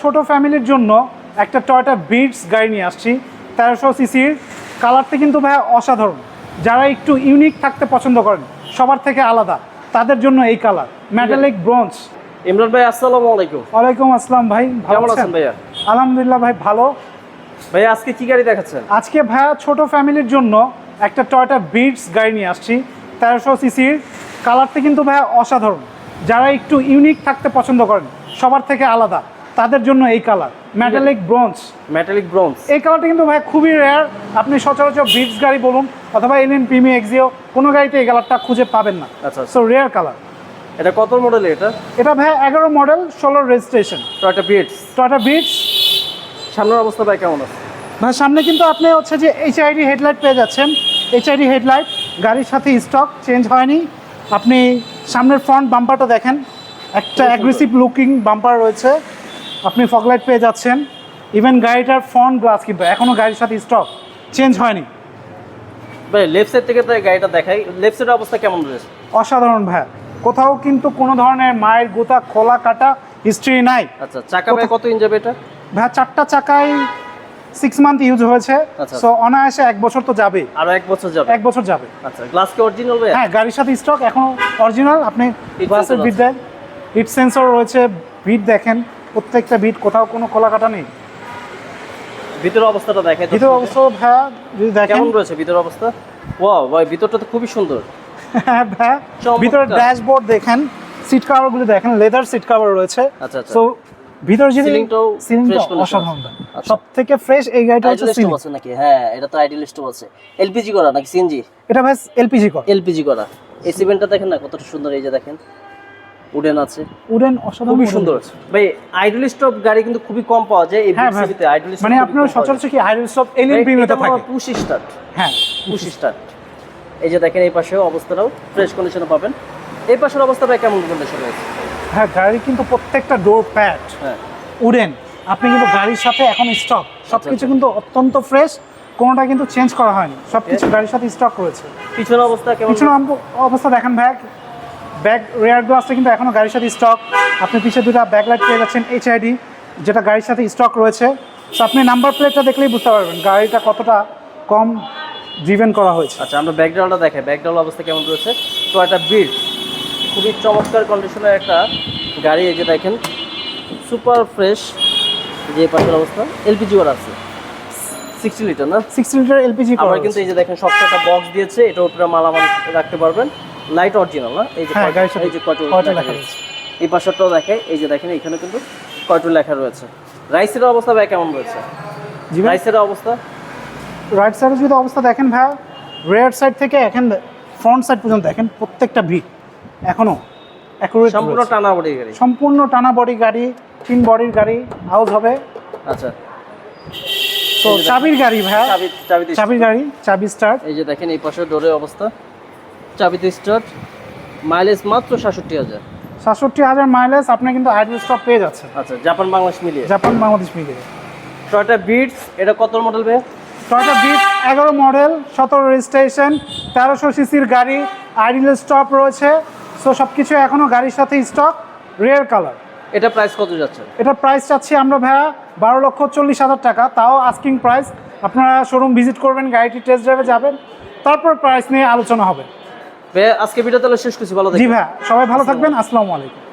ছোট ফ্যামিলির জন্য একটা টয়টা বিটস গাড়ি নিয়ে আসছি। তেরোশো সিসির। কালারটা কিন্তু ভাই অসাধারণ। যারা একটু ইউনিক থাকতে পছন্দ করেন সবার থেকে আলাদা। তাদের জন্য এই কালার। Metallic bronze. ইমরান ভাই আসসালামু আলাইকুম। ওয়ালাইকুম আসসালাম ভাই ভালো কেমন আছেন ভাইয়া? আলহামদুলিল্লাহ ভাই ভালো। ভাইয়া আজকে কি গাড়ি দেখাচ্ছেন? আজকে ভাইয়া ছোট ফ্যামিলির জন্য একটা টয়টা বিটস গাড়ি নিয়ে আসছি। তেরোশো সিসির। কালারটা কিন্তু ভাইয়া অসাধারণ। যারা একটু ইউনিক থাকতে পছন্দ করেন সবার থেকে আলাদা। তাদের জন্য এই colour metallic bronze metallic bronze এই কালারটা কিন্তু ভাই খুবই রেয়ার আপনি সচরাচর বিটস গাড়ি বলুন অথবা এলিন প্রিমি এক্সিও কোনো গাড়িতে এই কালারটা খুঁজে পাবেন না। আচ্ছা সো রেয়ার কালার। এটা কত মডেল এটা? এটা ভাই এগারো মডেল ষোলো registration Toyota Vitz Toyota Vitz সামনের অবস্থা ভাই কেমন আছে? ভাই সামনে কিন্তু আপনি হচ্ছে যে এইচ এইচআইডি হেডলাইট পেয়ে যাচ্ছেন। এইচআইডি হেডলাইট গাড়ির সাথে স্টক চেঞ্জ হয়নি। আপনি সামনের ফ্রন্ট বাম্পারটা দেখেন। একটা অ্যাগ্রেসিভ লুকিং বাম্পার রয়েছে। আপনি ফগলাইট পেয়ে যাচ্ছেন। ইভেন গাড়িটার ফ্রন্ট গ্লাস কিন্তু এখনও গাড়ির সাথে স্টক চেঞ্জ হয়নি। ভাই লেফট সাইড থেকে তো গাড়িটা দেখাই। লেফট সাইডের অবস্থা কেমন রয়েছে? অসাধারণ ভাই। কোথাও কিন্তু কোনো ধরনের মায়ের গোতা খোলা কাটা হিস্ট্রি নাই। আচ্ছা চাকা ভাই কত ইঞ্চ যাবে এটা? ভাই চারটা চাকায় সিক্স মান্থ ইউজ হয়েছে। আচ্ছা। সো অনায়াসে এক বছর তো যাবে। আর এক বছর যাবে। এক বছর যাবে। আচ্ছা গ্লাস কি অরিজিনাল ভাই? হ্যাঁ গাড়ির সাথে স্টক এখনও অরিজিনাল আপনি গ্লাসের বিট দেন। হিট সেন্সর রয়েছে বিট দেখেন। প্রত্যেকটা বিট কোথাও কোনো খোলা কাটা নেই। ভিতরের অবস্থাটা দেখে ভিতর অবশ্য ভাইয়া যদি দেখেন কেমন রয়েছে ভিতরের অবস্থা? ওয়াও ভাই ভিতরটা তো খুবই সুন্দর। হ্যাঁ ভাইয়া চমৎকার। ভিতরে ড্যাশবোর্ড দেখেন সিট কাভারগুলো দেখেন লেদার সিট কাভার রয়েছে। আচ্ছা, আচ্ছা। সো ভিতর যদি সিলিংটা অসাধারণ আচ্ছা। সব থেকে ফ্রেশ এই গাড়িটা হচ্ছে সিলিং আছে নাকি? হ্যাঁ এটা তো আইডিয়ালিস্ট আছে। এলপিজি করা নাকি সিএনজি এটা ভাই এলপিজি কর। এলপিজি করা। এই সিমেন্টটা দেখেন না কতটা সুন্দর এই যে দেখেন। উডেন আছে। উডেন অসাধারণ খুবই সুন্দর। ভাই আইডলিস্ট অফ গাড়ি কিন্তু খুবই কম পাওয়া যায় এই হ্যাঁ ভাই বিসিবিতে আইডলিস্ট মানে আপনার সচরাচর কি হাইড্রোল সব এলিয়ন প্রিমিয়ামে থাকে? পুশ স্টার্ট হ্যাঁ। পুশ স্টার্ট এই যে দেখেন এই পাশেও অবস্থাটাও ফ্রেশ কন্ডিশনে পাবেন। এই পাশের অবস্থা ভাই কেমন কন্ডিশন রয়েছে হ্যাঁ গাড়ি কিন্তু প্রত্যেকটা ডোর প্যাড হ্যাঁ। উডেন। আপনি কিন্তু গাড়ির সাথে এখন স্টক সব কিছু আচ্ছা। কিন্তু অত্যন্ত ফ্রেশ কোনোটা কিন্তু চেঞ্জ করা হয়নি। সব কিছু গাড়ির সাথে স্টক রয়েছে। পিছনের অবস্থা কেমন? পিছনে আম- অবস্থা দেখেন ব্যাগ ব্যাগ রেয়ার গ্লাসটা কিন্তু এখনও গাড়ির সাথে স্টক আপনি পিছিয়ে দুটা ব্যাকলাইট পেয়ে যাচ্ছেন এইচআইডি যেটা গাড়ির সাথে স্টক রয়েছে। সো আপনি নাম্বার প্লেটটা দেখলেই বুঝতে পারবেন গাড়িটা কতটা কম ড্রিভেন করা হয়েছে। আচ্ছা আমরা ব্যাকডালটা দেখাই। ব্যাকডাল অবস্থা কেমন রয়েছে? তো একটা বিট খুবই চমৎকার কন্ডিশনের একটা গাড়ি এই যে দেখেন। সুপার ফ্রেশ যে পাশের অবস্থা। এলপিজি ওর আছে। সিক্সটি লিটার না? সিক্সটি লিটার এলপিজি করা আবার কিন্তু এই যে দেখেন সবটা একটা বক্স দিয়েছে। এটার উপরে মালামাল রাখতে পারবেন। লাইট অরিজিনাল না? এই যে হ্যাঁ, এই যে কয়টা লেখা রয়েছে? এই পাশেরটাও দেখে এই যে দেখেন এখানে কিন্তু কয়টা লেখা রয়েছে। রাইসের অবস্থা ভাই কেমন রয়েছে? জি ভাই। রাইসের অবস্থা? রাইট সাইডে যদি অবস্থা দেখেন ভাইয়া রেয়ার সাইড থেকে এখন ফ্রন্ট সাইড পর্যন্ত দেখেন প্রত্যেকটা ভিড় এখনও accurate সম্পূর্ণ টানা বডি গাড়ি। সম্পূর্ণ টানা বডি গাড়ি তিন বডির গাড়ি হাউস হবে। আচ্ছা। তো চাবির গাড়ি চাবিতে চাবির গাড়ি চাবি স্টার্ট এই যে দেখেন এই পাশে ডোরের অবস্থা। চাবিতে স্টার্ট মাইলেজ মাত্র সাতষট্টি হাজার। সাতষট্টি হাজার মাইলেজ আপনি কিন্তু আইডল স্টপ পেয়ে যাচ্ছে আচ্ছা জাপান বাংলাদেশ মিলিয়ে। জাপান বাংলাদেশ মিলিয়ে। টয়টা বিটস এটা কত মডেল ভাই? টয়টা বিট এগারো মডেল সতেরো রেজিস্ট্রেশন তেরোশো সিসির গাড়ি আইডল স্টপ রয়েছে। সো সব কিছু এখনও গাড়ির সাথে স্টক রেয়ার কালার এটা প্রাইস কত যাচ্ছে? এটা প্রাইস চাচ্ছি আমরা ভাইয়া বারো লক্ষ চল্লিশ হাজার টাকা। তাও আস্কিং প্রাইস আপনারা শোরুম ভিজিট করবেন গাড়িটি টেস্ট ড্রাইভে যাবেন। তারপর প্রাইস নিয়ে আলোচনা হবে। আজকে ভিডিও তাহলে শেষ করছি ভালো জি থাকবেন। সবাই ভালো থাকবেন আসসালামু আলাইকুম।